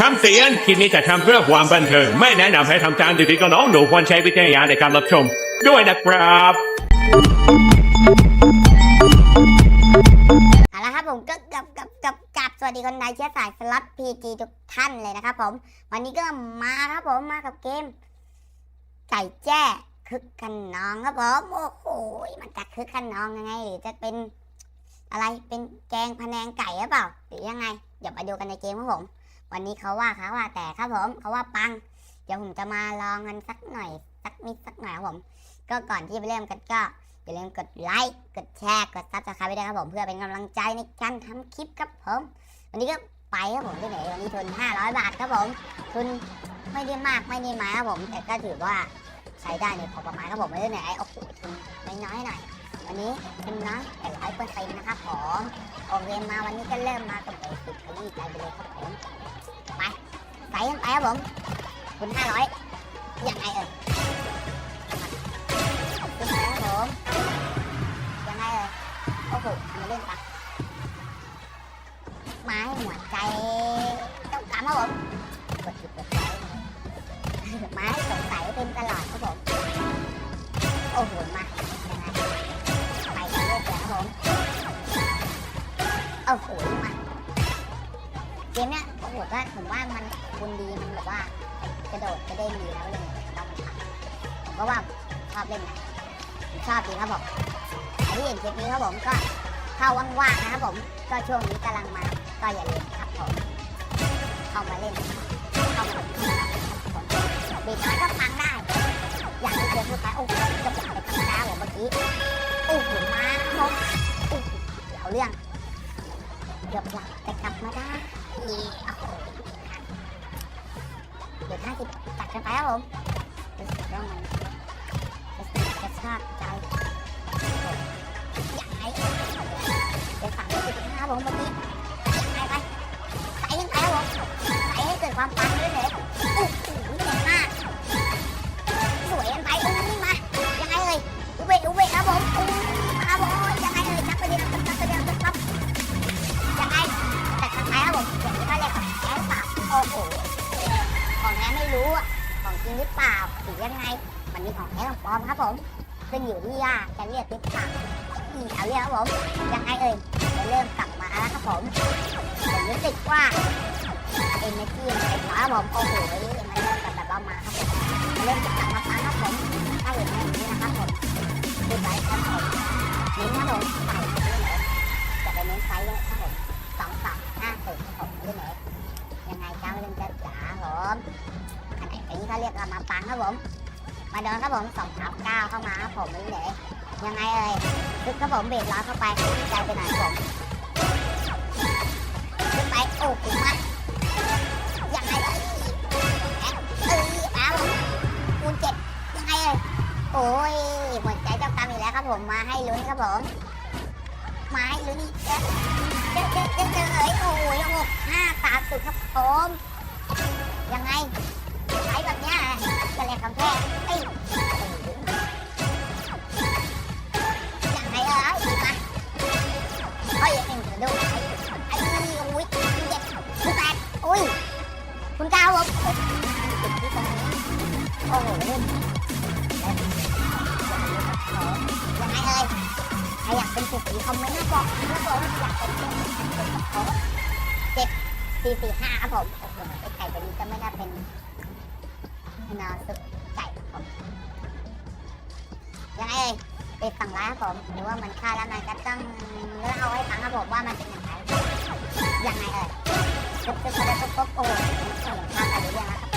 คำเตือนคลิปนี้จะทำเพื่อความบันเทิงไม่แนะนำให้ทำตามเด็กๆกับน้องหนูควรใช้วิจารณญาณในการรับชม ด้วยนะครับ เอาละครับผมก็กับกับกับกับสวัสดีคนไทยเชื้อสายสล็อตพีจีทุกท่านเลยนะครับผม วันนี้ก็มาครับผมมากับเกม ไก่แจ้คึกขันนองครับผมโอ้โหมันจะคึกขันนองยังไง หรือจะเป็นอะไรเป็นแกงพะแนงไก่หรือเปล่า หรือยังไง เดี๋ยวไปดูกันในเกมครับผม วันนี้เขาว่าเขาว่าแต่ครับผมเขาว่าปัง เดี๋ยวผมจะมาลองกันสักหน่อย สักนิดสักหน่อยครับผม ก็ก่อนที่ไปเริ่มกันก็อย่าลืมกดไลค์กดแชร์กดซับสไครต์ไว้ด้วยครับผมเพื่อเป็นกำลังใจในการทำคลิปครับผม วันนี้ก็ไปครับผมที่ไหนวันนี้ทุน 500 บาทครับผมทุนไม่ได้มากไม่ได้มาครับผม แต่ก็ถือว่าใช้ได้ในพอประมาณครับผมไม่ได้ไหนโอ้โหทุนน้อยๆหน่อย วันนี้ทุนน้อยแต่ร้อยเปอร์เซ็นต์นะครับผมโอเคมาวันนี้ก็เริ่มมากับเบสิกขยี้ใจไปเลยครับผม ไปใส่กันไปครับผมทุน500ยังไงเอ่ยทุน500ครับผมยังไงเอ่ยโอ้โหทำไมเล่นปะไม้หัวใจเจ้ากรรมครับผม โอ้โหมาเกมเนี้ยโอ้โหก็ผมว่ามันคุณดีมันแบบว่ากระโดดกระเด้งดีแล้วเลยต้องมันทำผมก็ว่าชอบเล่นนะผมชอบดีครับผมใครที่เห็นคลิปนี้ครับผมก็เข้าว่างๆนะครับผมก็ช่วงนี้กำลังมาก็อย่าลืมครับผมเข้ามาเล่นเข้ามาเล่นครับผมเด็กน้อยก็ฟังได้ อย่างที่เคยพูดไปโอ้โหจะบอกไปธรรมดาผมเมื่อกี้โอ้โหมาครับโอ้โหเอาเรื่อง เกือบหลับแต่กลับมาได้อีกโอ้โหเดี๋ยวห้าสิบตัดกันไปครับผมรู้สึกว่ามันรู้สึกกระชากใจยังไงเดี๋ยวสั่งสิบห้าผมเมื่อกี้ยังไงไปใส่ยังไงครับผมใส่ให้เกิดความปังด้วย ยังไงมันมีของแท้ของปลอมครับผมขึ้นอยู่ที่ยาจะเรียกหรือเปล่าอีกเอาเรื่องครับผมยังไงเอ่ยจะเริ่มกลับมาแล้วครับผมผมรู้สึกว่าเอเนจีมันเป็นน้อยผมโอ้โหมันเริ่มจะแบบว่ามาครับผมเริ่มจะกลับมาฟังครับผมถ้าเห็นแบบนี้นะครับผมดูไว้ครับผมเน้นครับผมใส่ไปเลยจะไปเน้นไซส์เลยครับผมสองสามห้าสิบครับผมไม่ไหนยังไงเจ้าเรื่องจะจ๋าผม อันไหนอันนี้เขาเรียกว่ามาปังครับผม มาเดินครับผมสองเท้าก้าเข้ามาครับผมไม่ได้ไหนยังไงเอ่ยขึ้นครับผมเบรกล้อเข้าไปใจไปไหนผมขึ้นไปโอ้คุณมายังไงเอ้ยเอ้ยป้าคูณเจ็ดยังไงเอ้ยโอ้ยหัวใจเจ้ากรรมอีกแล้วครับผมมาให้ลุ้นครับผมมาให้ลุ้นอีกเจ๊เจ๊เจ๊เจ๊เอ้ยโอ้ยหกห้าตามสุดครับผมยังไง ใช้แบบเนี้ยจะเรียกคำแท้เอ้ยยังไงเอ้ยมาเฮ้ยเอ็งจะดูไอ้นี่อุ้ยเจ็ดคุณแปดอุ้ยคุณเก้าผมโอ้โหเล่นยังไงเอ่ยใครอยากเป็นสุขีคอมเมนต์มาบอกนะผมอยากเป็นสุขีเจ็ดสี่สี่ห้าครับผมโอ้โหไอ้ไก่ตัวนี้ก็ไม่น่าเป็น นอนสุดไก่ครับผมยังไงเอ่ยไปฝั่งร้ายครับผมหรือว่ามันฆ่าแล้วมันก็ต้องเล่าให้ฟังครับผมว่ามันเป็นย่างไรยังไงเอ่ยปุ๊บปุ๊บปุ๊บปุ๊บปุ๊บโอ้ยเสียงฆ่าไปเรื่อยนะครับ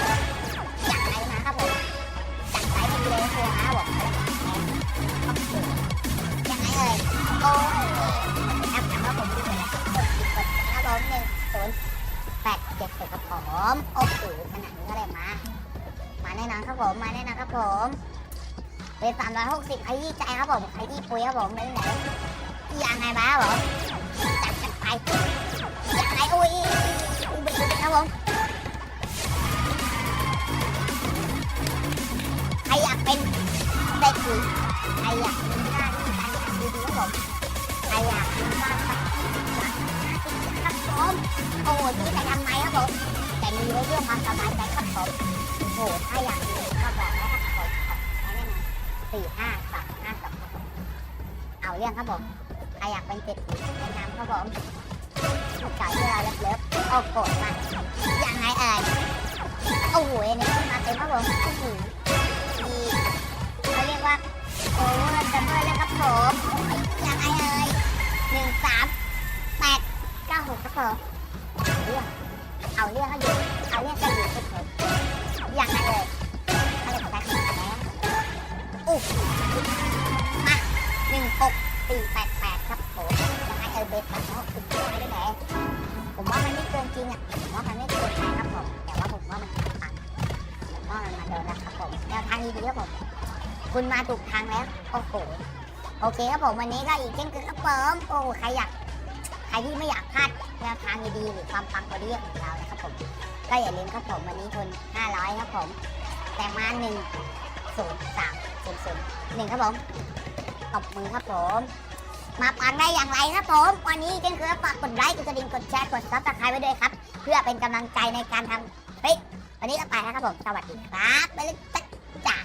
ยังไงนะครับผมจัดสายเป็นเลยคือนะครับผมยังไงเอ่ยโอ้ยแอปถามว่าผมดูเลยนะครับกดกดครับผมหนึ่งศูนย์แปดเจ็ดครับผมโอ้โหขนาดนี้ก็เลยมา มาแน่นอนครับผมมาแน่นอนครับผมเป็นสามร้อยหกสิบใครที่ใจครับผมใครที่ปุยครับผมไม่ไหนยังไงบ้าครับผมจัดกันไปยังไงอุ้ยอุบิเหตุครับผมใครอยากเป็นเศรษฐีใครอยากมีหน้าที่การงานดีๆครับผมใครอยากมีบ้านสักที่ครับผมโอ้ที่ไปทำไมครับผม เพื่อความสบายใจครับผมโหถ้าอยากดูก็บอกนะครับผมแน่นอนสี่ห้าสองห้าสองเอาเรื่องครับผมใครอยากเป็นเศรษฐีแนะนำครับผมลูกสาวที่เราเลิฟๆโอ้โหมายังไงเอ่ยโอ้โหอันนี้ขึ้นมาเต็มครับผมโอ้โหดีเขาเรียกว่าโอ้เวอร์จัมเบอร์เลยครับผมยังไง มาหนึ่งหกสี่แปดแปดครับผมยังไงเอ่ยเบสมันเขาคุณไม่ได้แหนผมว่ามันไม่เกินจริงอะผมว่ามันไม่เกินไปครับผมแต่ว่าผมว่ามันปังผมว่ามันมาโดนแล้วครับผมแนวทางดีๆครับผมคุณมาถูกทางแล้วโอ้โหโอเคครับผมวันนี้ก็อีกเช่นเคยครับผมโอ้ใครอยากใครที่ไม่อยากพลาดแนวทางดีๆหรือความปังกว่านี้ของเรานะครับผมก็อย่าลืมครับผมวันนี้ทุน500 ครับผม แต่มา1 0 3 หนึ่งครับผมตบมือครับผม มาปังได้อย่างไรครับผม วันนี้เช่นเคยฝากกดไลค์กดกระดิ่งกดแชร์กดซับสไครต์ไว้ด้วยครับ เพื่อเป็นกำลังใจในการทำคลิปวันนี้ก็ไปแล้วครับผม สวัสดีครับไปเลยจ้า